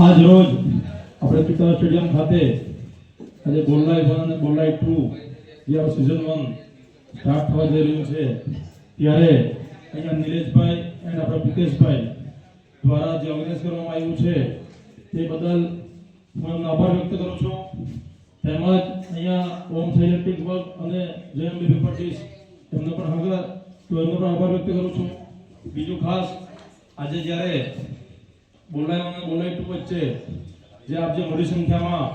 આજ રોજ આપણે પિતા સ્ટેડિયમ ખાતે આજે બોલાઈ વન અને બોલાઈ ટુ, જે આ સિઝન વન સ્ટાર્ટ થવા જઈ રહ્યું છે, ત્યારે અહીંયા નિલેશભાઈ એન્ડ આપણા પ્રિતેશભાઈ દ્વારા જે ઓર્ગેનાઇઝ કરવામાં આવ્યું છે, તે બદલ હું એમનો આભાર વ્યક્ત કરું છું. તેમજ અહીંયા ઓમ ઇલેક્ટ્રિક વર્ક અને જયમ બીબી પટ્ટીસ એમનો પણ હગર તો એમનો પણ આભાર વ્યક્ત કરું છું. બીજું ખાસ, આજે જ્યારે બોલાય અને બોલાય ટુ વચ્ચે જે આપ જે મોટી સંખ્યામાં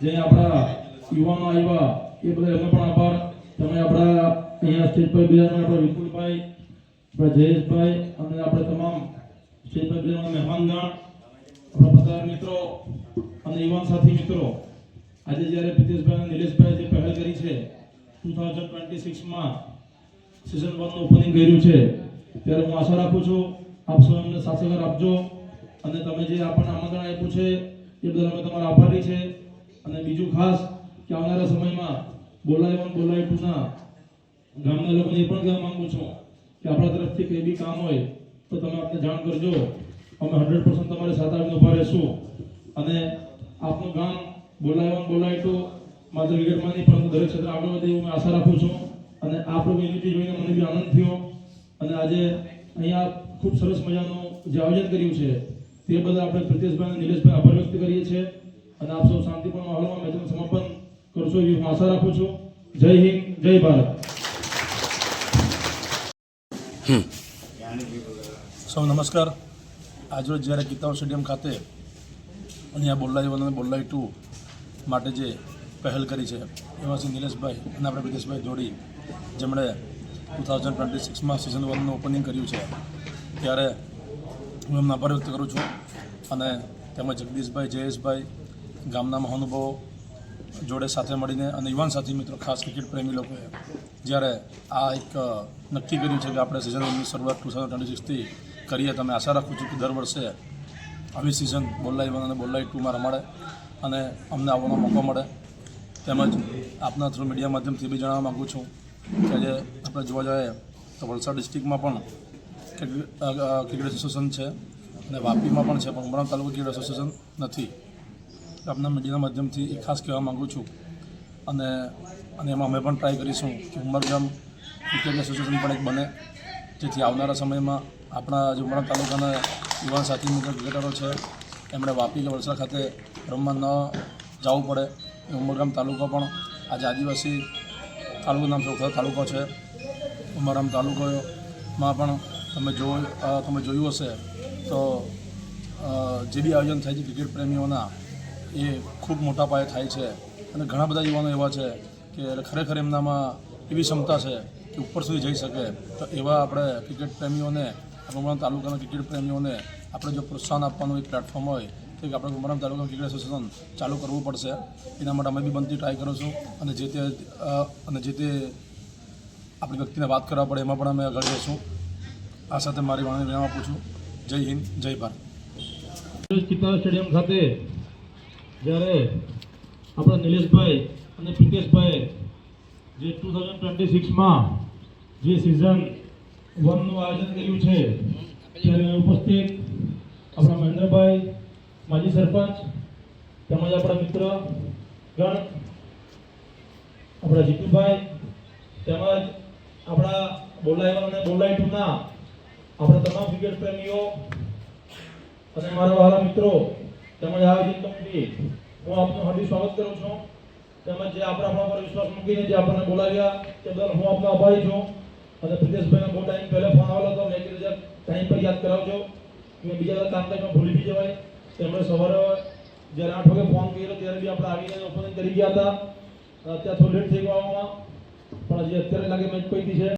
જે આપણા યુવાનો આવ્યા, એ બધા એમનો પણ આભાર. તમે આપણા અહીંયા સ્ટેજ પર બીજા આપણા વિપુલભાઈ, આપણા જયેશભાઈ અને આપણે તમામ સ્ટેજ પર બીજા મહેમાનગણ, આપણા પત્રકાર મિત્રો અને યુવાન સાથી મિત્રો. આજે જ્યારે પ્રિતેશભાઈ અને નિલેશભાઈ જે પહેલ કરી છે ટુ થાઉઝન્ડ ટ્વેન્ટી સિક્સમાં સિઝન વનનું ઓપનિંગ કર્યું છે, ત્યારે હું આશા રાખું છું, આપ સૌ એમને સાથ આપજો. અને તમે જે આપણને આમંત્રણ આપ્યું છે, એ બદલ અમે તમારા આભારી છે. અને બીજું ખાસ કે આવનારા સમયમાં બોલાય વન ગામના લોકોને એ પણ કહેવા માંગુ છું કે આપણા તરફથી કંઈ બી કામ હોય તો તમે આપણે જાણ કરજો. અમે હંડ્રેડ પર્સન્ટ તમારી સાથે આવીને ઊભા રહીશું. અને આપનું ગામ બોલાય વન માત્ર વિગતમાં નહીં પરંતુ દરેક ક્ષેત્રે આગળ વધે એવું આશા રાખું છું. અને આ લોકો યુનિટી જોઈને મને બી આનંદ થયો. અને આજે અહીંયા ખૂબ સરસ મજાનું જે આયોજન કર્યું છે તે બદલ આપણે પ્રિતેશભાઈ અને નિલેશભાઈ આભાર વ્યક્ત કરીએ છીએ અને આપ સૌ શાંતિપૂર્ણ માહોલમાં મેચનું સમાપન કરશો એવી હું આશા રાખું છું. જય હિન્દ જય ભારત. સૌ નમસ્કાર. આજરોજ જ્યારે ગીતાઓ સ્ટેડિયમ ખાતે અહીંયા બોલાઈ વન અને બોલાઈ ટુ માટે જે પહેલ કરી છે એમાં શ્રી નિલેશભાઈ અને આપણે વિદેશભાઈ જોડી જેમણે ટુ થાઉઝન્ડ ટ્વેન્ટી સિક્સમાં સિઝન વનનું ઓપનિંગ કર્યું છે ત્યારે હું એમનો આભાર વ્યક્ત કરું છું. અને તેમજ જગદીશભાઈ, જયેશભાઈ ગામના મહાનુભાવો જોડે સાથે મળીને અને યુવાન સાથી મિત્રો, ખાસ ક્રિકેટ પ્રેમી લોકોએ જ્યારે આ એક નક્કી કર્યું છે કે આપણે સિઝન વનની શરૂઆત ટુ થાઉઝન્ડ ટ્વેન્ટી સિક્સથી કરીએ તમે આશા રાખું છું કે દર વર્ષે આવી સિઝન બોલાઈ વન અને બોલાઈ ટુમાં રમાડે અને અમને આવવાનો મોકો મળે. તેમજ આપના થ્રુ મીડિયા માધ્યમથી બી જણાવવા માગું છું કે આજે આપણે જોવા જઈએ તો વલસાડ ડિસ્ટ્રિક્ટમાં પણ ક્રિકેટ એસોસિએશન છે અને વાપીમાં પણ છે, પણ ઉમરાણ તાલુકા ક્રિકેટ એસોસિએશન નથી. આપના મીડિયાના માધ્યમથી એ ખાસ કહેવા માગું છું. અને અને એમાં અમે પણ ટ્રાય કરીશું કે ઉમરગામ ક્રિકેટ એસોસિએશન પણ એક બને, જેથી આવનારા સમયમાં આપણા જે ઉમરાણ તાલુકાના યુવાન સાથી મિત્ર ક્રિકેટરો છે, એમણે વાપી કે વલસાડ ખાતે રમવા ન જવું પડે. એ ઉમરગામ તાલુકો પણ આજે આદિવાસી તાલુકો નામ તાલુકો છે. ઉમરગામ તાલુકોમાં પણ તમે જો તમે જોયું હશે, તો જે બી આયોજન થાય છે ક્રિકેટ પ્રેમીઓના, એ ખૂબ મોટા પાયે થાય છે. અને ઘણા બધા યુવાનો એવા છે કે ખરેખર એમનામાં એવી ક્ષમતા છે કે ઉપર સુધી જઈ શકે. તો એવા આપણે ક્રિકેટ પ્રેમીઓને આપણા તાલુકાના ક્રિકેટ પ્રેમીઓને આપણે જો પ્રોત્સાહન આપવાનું એક પ્લેટફોર્મ હોય, તો આપણે ઉમરાણ તાલુકા ક્રિકેટ એસોસિએશન ચાલુ કરવું પડશે. એના માટે અમે બી બનતી ટ્રાય કરીશું અને જે તે અને જે તે આપણી વ્યક્તિને વાત કરવા પડે એમાં પણ અમે આગળ જઈશું. આ સાથે મારી વાણી વિરામ આપું છું. જય હિન્દ, જય ભારત. ચિત્તા સ્ટેડિયમ ખાતે જ્યારે આપણા નિલેશભાઈ અને પ્રિતેશભાઈ જે ટુ થાઉઝન્ડ ટ્વેન્ટી સિક્સમાં જે સિઝન વનનું આયોજન કર્યું છે, ત્યારે ઉપસ્થિત આપણા મહેન્દ્રભાઈ, માજી સરપંચ, તેમજ આપણા મિત્ર ગણ, આપણા જીતુભાઈ, તેમજ આપણા બોલાય અને બોલાય ટુના આપણા તમામ ક્રિકેટ પ્રેમીઓ અને મારા વાલા મિત્રો, તેમજ આયોજિત કમિટી હું આપનું હાર્દિક સ્વાગત કરું છું. તેમજ જે આપણા આપણા પર વિશ્વાસ મૂકીને જે આપણને બોલાવ્યા, તે બદલ હું આપનો આભારી છું. અને પ્રિતેશભાઈને બહુ ટાઈમ પહેલાં ફોન આવેલો હતો, મેં કીધું ટાઈમ પર યાદ કરાવજો. કે બીજા કામકાજમાં ભૂલી બી જવાય. તેમણે સવારે જ્યારે આઠ વાગે ફોન કર્યો, ત્યારે બી આપણે આવીને ઓપનિંગ કરી ગયા હતા. અત્યારે થોડું લેટ થઈ ગયો પણ હજી અત્યારે લાગે મેચ પૈકી છે.